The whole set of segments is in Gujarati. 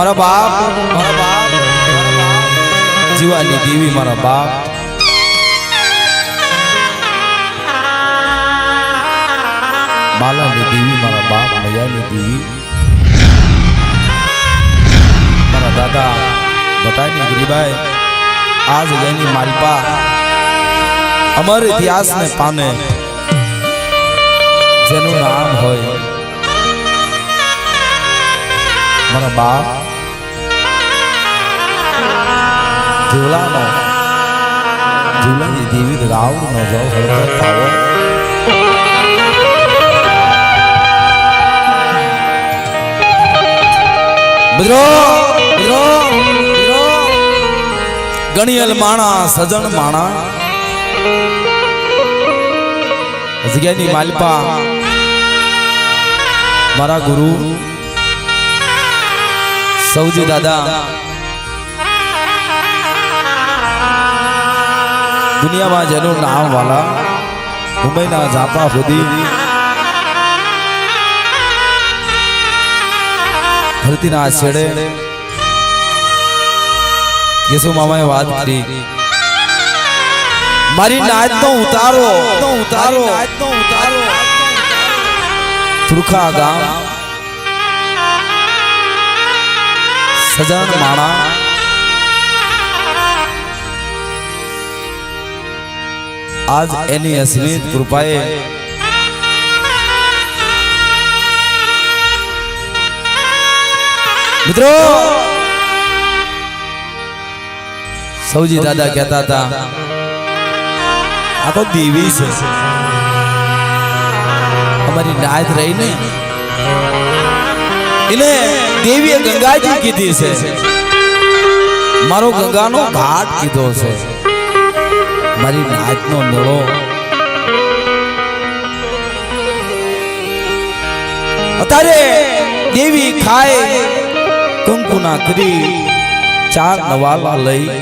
મારા બાપ મારા બાપ, જીવાની દેવી મારા બાપ. બાલાની દેવી મારા બાપ, મયાની દેવી મારા દાદા, બટાઈની ગરીબાઈ, આજ જગ્યાની માલપા અમર ઇતિહાસને પામે. જેનું નામ હોય મારા બાપ જીવલાનો જીવલાની દેવી રાવ નો જાવ હળદર થાવો બધો બધો ગણિયલ માણા, સજણ માણા. જગ્યાની માલપા. મારા ગુરુ. સૌજી દાદા. દુનિયામાં જેનું નામ વાલા મુંબઈના જાપા સુધી ધરતીના છેડે યેસુ મામાએ વાત કરી. મારી નાચ નો ઉતારો ઉતારો ઉતારો. તુરખા ગામ. સજણ માણા. આજ એની અસ્મિત કૃપાએ મિત્રો સૌજી દાદા કહેતા હતા આ તો દેવી છે. અમારી નાયત રહી નહીં એને દેવીએ ગંગાજી કીધી છે. મારો ગંગાનો ઘાટ કીધો છે. મારી નાચનો મેળો. અત્યારે દેવી ખાય કંકુના કરી ચાર નવાલા લઈ,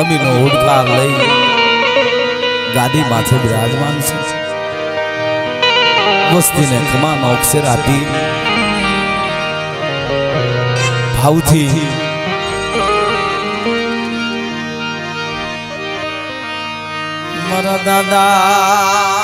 અમીનો ઓડકાર લઈ ગાદી માથે બિરાજમાન છે. વસ્તીને ખમાનો અક્ષર આપી, ભાવથી મારા દાદા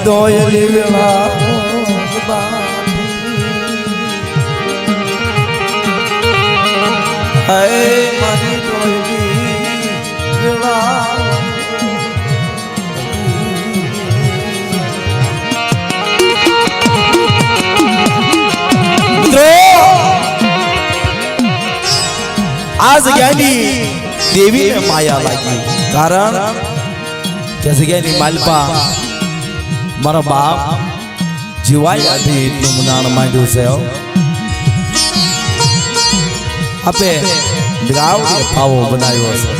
મરી દોયલી વેળા હે મરી દોયલી વેળા આ જગ્યાની દેવીને માયા લાગી કારણ જગ્યાની માલપા મારા બાપ જીવાય આથી એટલું માંડ્યું છે આપે દ્રાવડીય પાવો બનાવ્યો છે.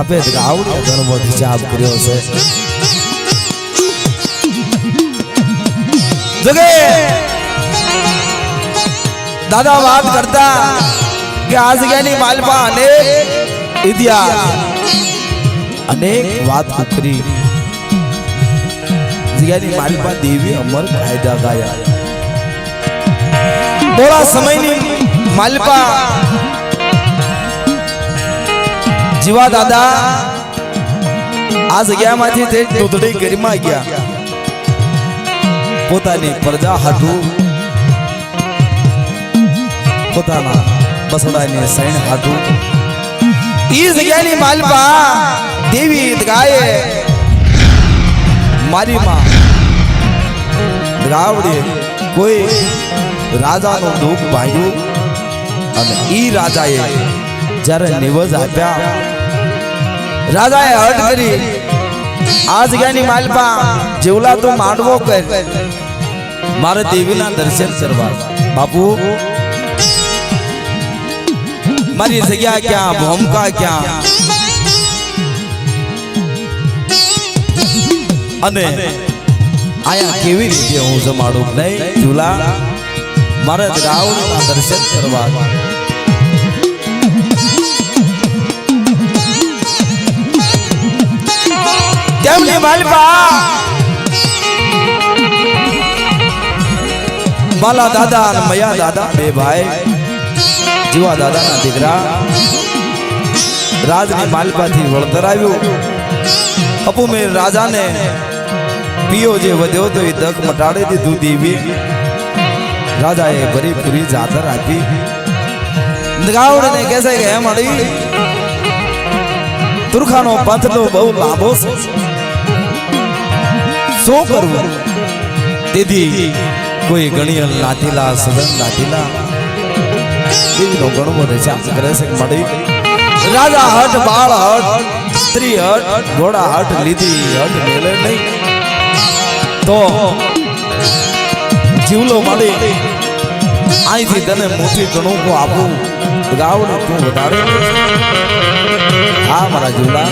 આપે દ્રાવડીય ગણપતિ જાપ કર્યો છે. દાદા વાત કરતા કે આ જગ્યાની માલપા અનેક ઇતિહાસ, અનેક વાત કરી જગ્યાની પાસે દેવી અમર કાયદા ગાયા થોડા સમયની માલપા. જીવા દાદા આ જગ્યામાંથી તે ટોતડી ગરીમાં ગયા. પોતાની પ્રજા હાટું પોતાના બસડાની સૈન હાટું. ઈ જગ્યાની માલપા દેવી ગાય. મારી માં રાવડે કોઈ રાજાનું દુઃખ ભાંગ્યું અને ઈ રાજાએ જ્યારે નિવજ આપ્યા, રાજાએ હટ કરી આ જગ્યાની માલપા જેવલા તું માંડવો કર, મારે દેવીના દર્શન કરવા. બાપુ, મારી જગ્યા ક્યાં, ભોમકા ક્યાં? અને આયા કેવી રીતે હું જમાડું? નહીં ઝૂલા મારે રાવણના દર્શન કરવા. તેમની માલપા? માલા દાદા અને મયા દાદા બે ભાઈ જીવા દાદાના દીકરા. રાજની માલપાથી વળતર આવ્યું. અપુમેર રાજાને પિયો જે વધ્યો તો એ દખ મટાડી દીધું દેવી રાજાએ ભરી પૂરી જાતર આપી. ગાવડને કેસે કે એમ અડી તુરખાનો પંથનો બહુ લાંબો છે. શું કરવું? તેથી કોઈ ગણિયલ નાથીલા સદન નાથીલા. દેવીનો ગણવો ચાપ કરે છે મળી રાજા હટ બાળ હટ સ્ત્રી હટ ઘોડા હટ લીધી હટ મેલે નહીં. તો જીવલો મળી અહીંથી તને મોટી ઘણું કો આપું. ગાવડે તું વધારે હા, મારા જીવલા.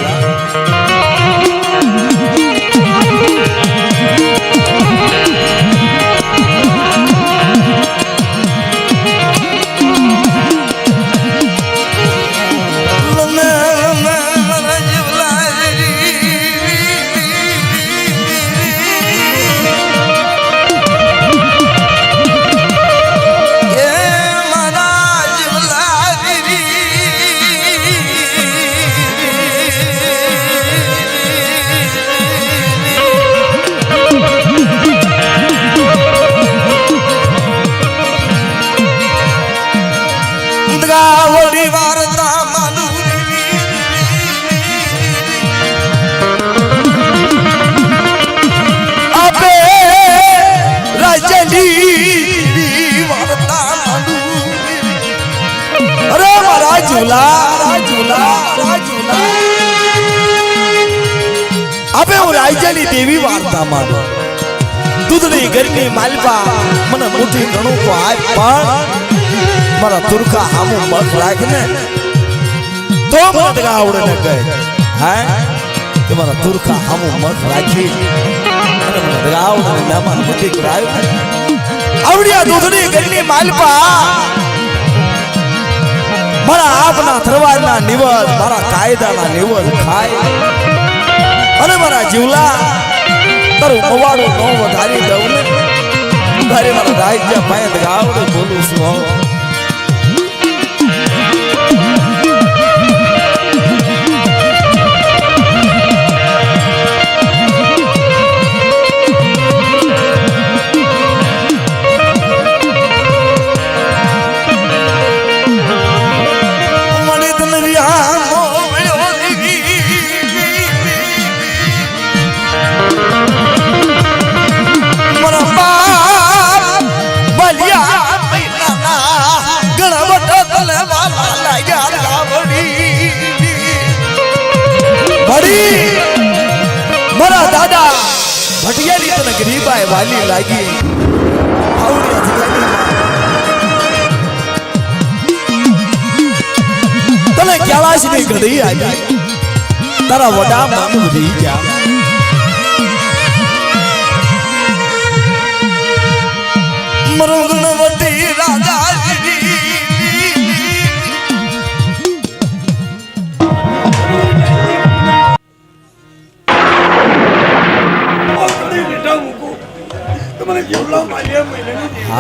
વાર્તા માનું દૂધની ઘરની માલપા, મને મુઠી ઘણું તો આપ પણ મારા તુરખા હામું મત રાખ ને તો મને દગા આવડે ને કહે હે? કે તુરખા હામું મત રાખી. મને દગા આવડે ને મહેમાન બધી કરાયું આવડ્યા દૂધની ઘરની માલપા. મારા આપના થરવારના નિવજ મારા કાયદાના નિવજ ખાય. અને મારા જીવલા તારું કવાડું નો વધારી દઉં ને તારે મારા રાજ્ય પાયે ગાવડું બોલું છું. ગરીબાઈ વાલી લાગી. આવડી અજગાની તને ક્યાલાશની ઘડી આવી તારા વડા મન રહી ગયા. મૃગણવતી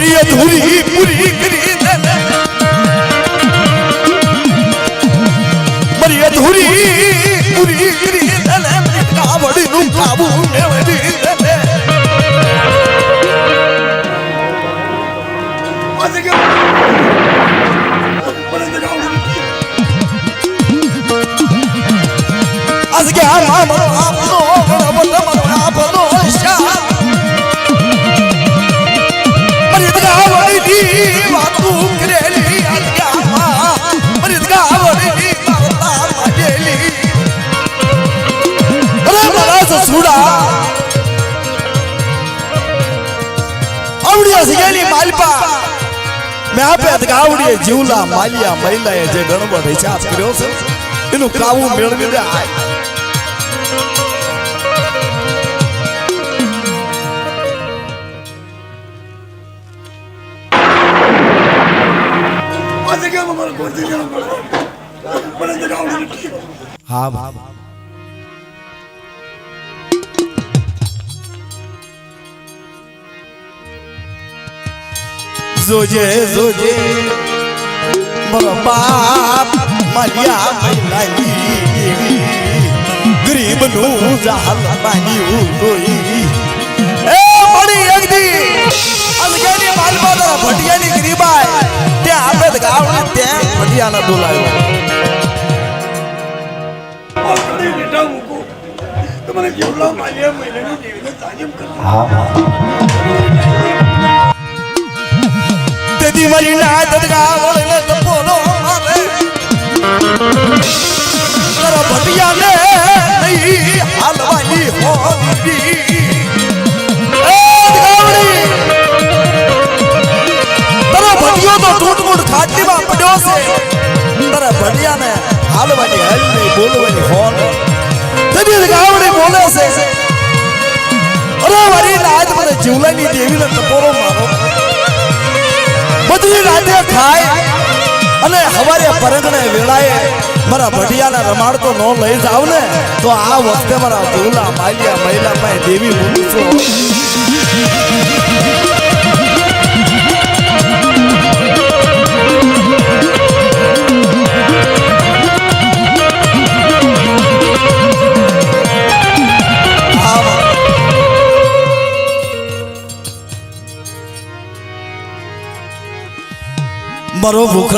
મારી અધૂરી પૂરી કરી દે મારી અધૂરી પૂરી કરી દે કાવડીનું કાબુ મેળવી દે આજ કે આ મામલો સિગેલી માલપા મેં આપે અદગાવડીએ જીવલા માલિયા મહિલાએ જે ગણબડ હિસાબ કર્યો છે એનું કાવું મેળવી દે આય હા હા. જોજે જોજે મારો બાપ માલિયા મહિલાની દેવી ગરીબનું જાલ બાંધ્યું રોઈ એ મળી એકદી અલગેની માલમાં તારા ભટિયાની ગરીબાય ત્યાં આપે ગાવડી ત્યાં ભટિયાને બોલાવ્યો તમારે જેવડા માલ્યા મહિલાની દેવીને તાલીમ કરો. તેથી મારી મારે. ભટિયાને નહીં હાલવાની હોવી. ગાવડી. તારો ભટિયો તો ટૂટમૂટ ખાટલીમાં પડ્યો છે. તારા ભટિયાને હાલવાની હલ બોલવાની હોન તેની ગાવડી બોલે છે. અરે મારી નાત મને જીવલાની દેવીને ટપોરો મારો. બધી રાતે ખાય અને હવારે પરંગણે વેળાએ મારા ભટિયાને રમાડતો ન લઈ જાવ ને, તો આ વખતે મારા દેવલા માલિયા મહિલા પાસે દેવી બોલું છું.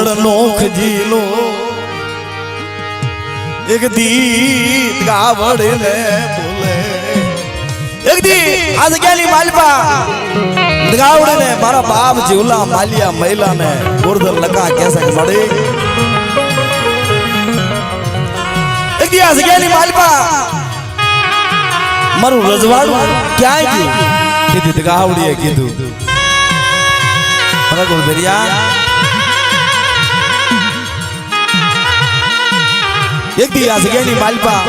મારો ભૂખડ નોખ જીલો. એક દીત ગાવડે ને બોલે. એક દી આ જગ્યાની માલપા. ગાવડે ને મારા બાપ જીવલા માલિયા મહિલા ને ગોરધર લકા કેસે મળે. એક દી આ જગ્યાની માલપા. મારું રજવાડું ક્યાંય ગયું? કીધું ગાવડીએ કીધું. મારા દી આ જગ્યાની માલપા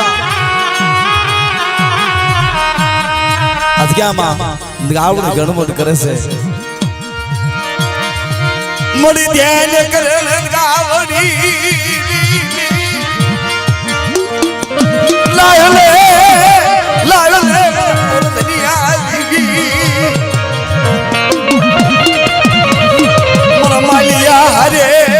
આ જગ્યામાં ગાવડું ગણમત કરે છે મળી ધ્યાન કરે ગાવડી લાયો લે લાયો લે દુનિયા મારા માલિયા રે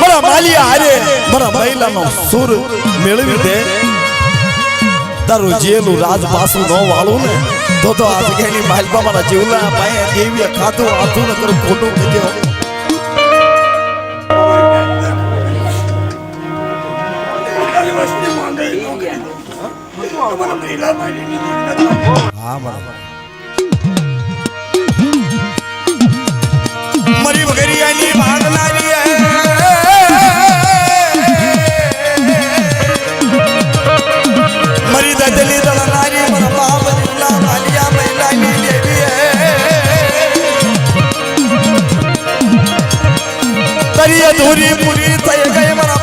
મારા માલિયા હારે. મારા મહિલાનો સુર મેળવી દે. તારું જેલું રાજ પાસું ન વાળું ને. તો તો આ જગ્યાની માલપા મારા જીવલા પાસે દેવીએ ખાતું આથું ને ખોટું કહેજો ખાલી વસ્તી વગરિયાની ભાગનારી મરી દદલી દળનારી મર બાપ જીવલા માલિયા મહિલાની દેવી અધૂરી પૂરી થઈ ગઈ મારા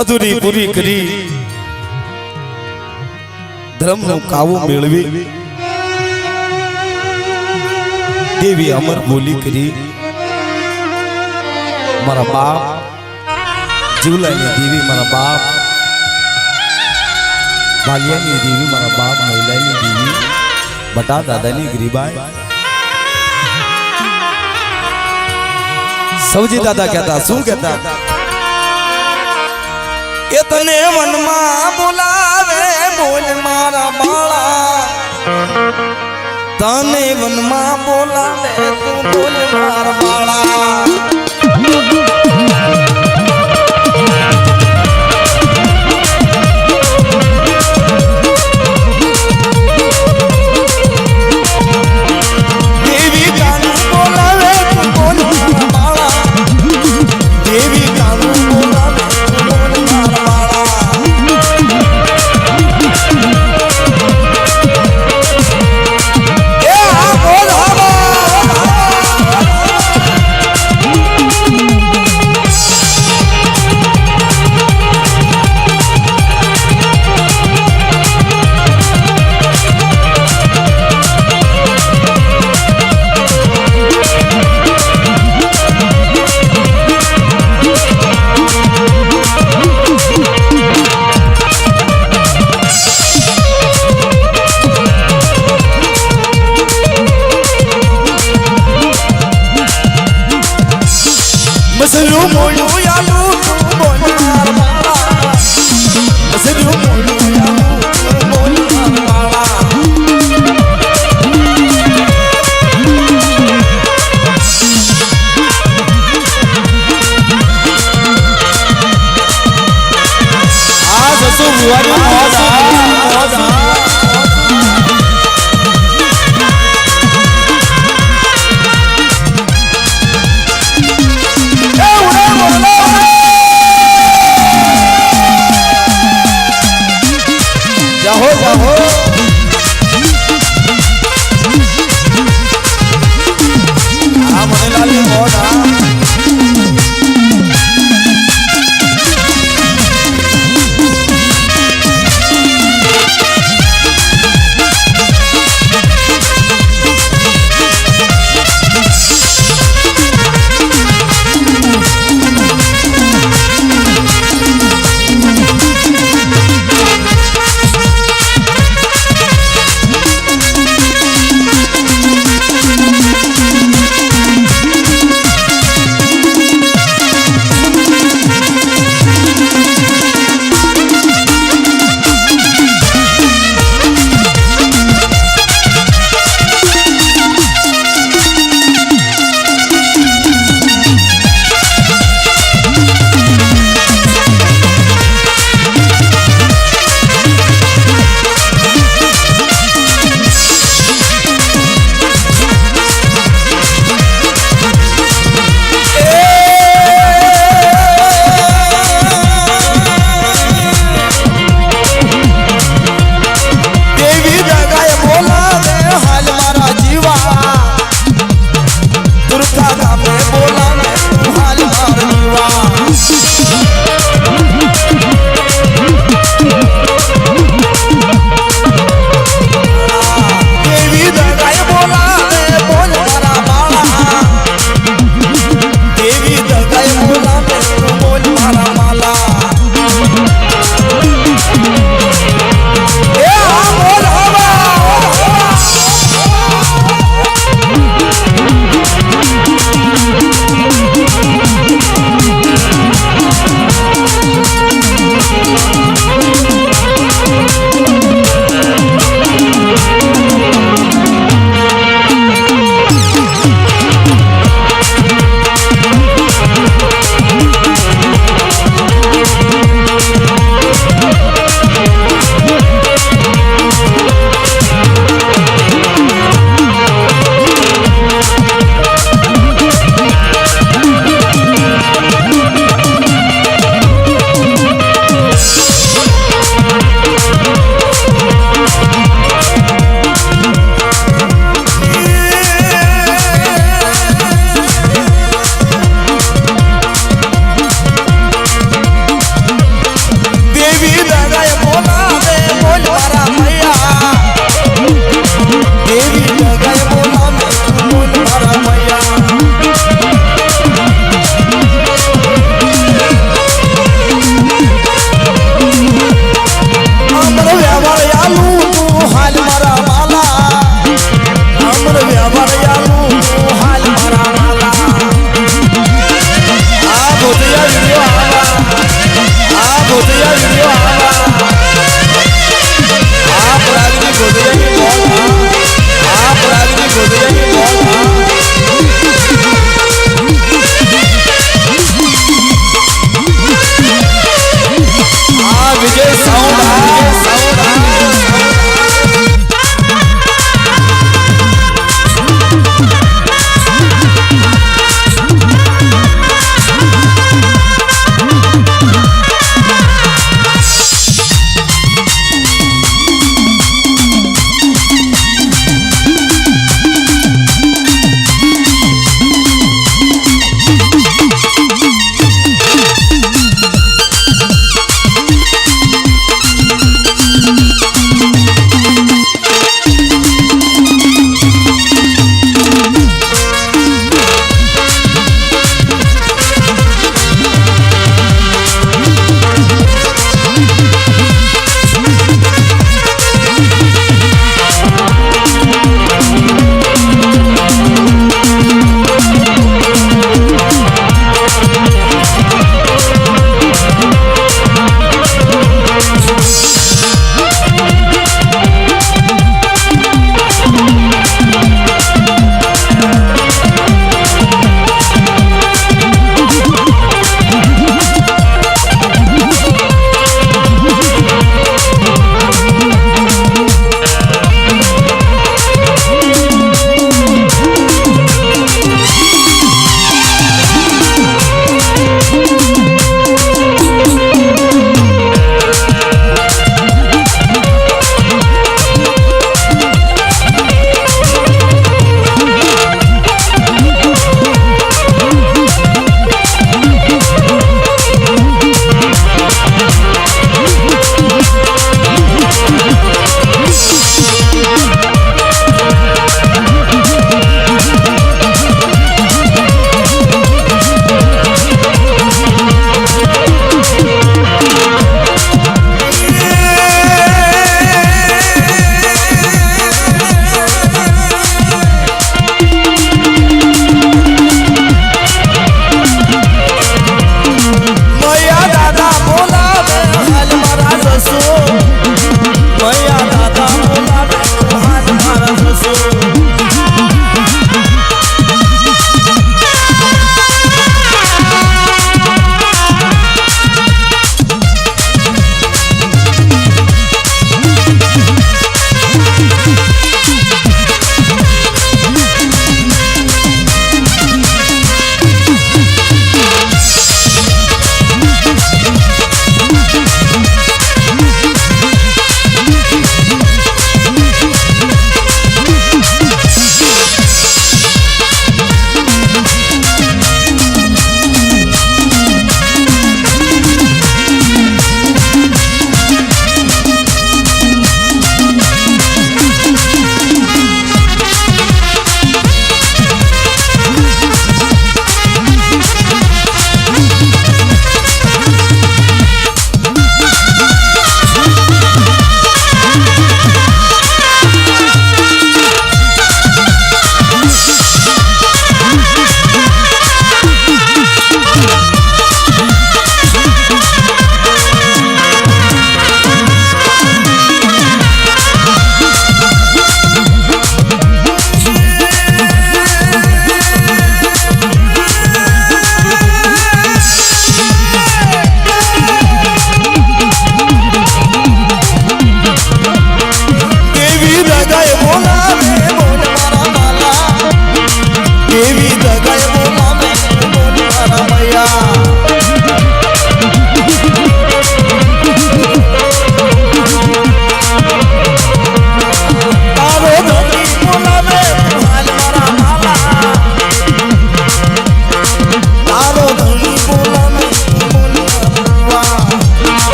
અધૂરી પૂરી કરી. ધર્મનું કાવું મેળવી. દેવી અમર બોલી કરી. મારા બાપ, જીવલાની દેવી મારા બાપ, વાલિયાની દેવી મારા બાપ, મહિલાની દેવી, બટા દાદાની ગરીબાઈ. સૌજી દાદા કહેતા, શું કહેતા? એ તને મનમાં બોલાવે બોલ મારા બાળા. તને મનમાં બોલાવે તું બોલ મારા બાળા.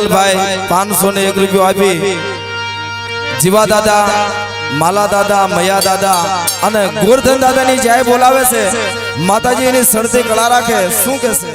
મણિલાલભાઈ પાંચસો ને એક રૂપિયો આપી. જીવા દાદા, માલા દાદા, મયા દાદા અને ગોરધન દાદાની જાય બોલાવે છે. માતાજી એની સડતી કળા રાખે. શું કહેશે?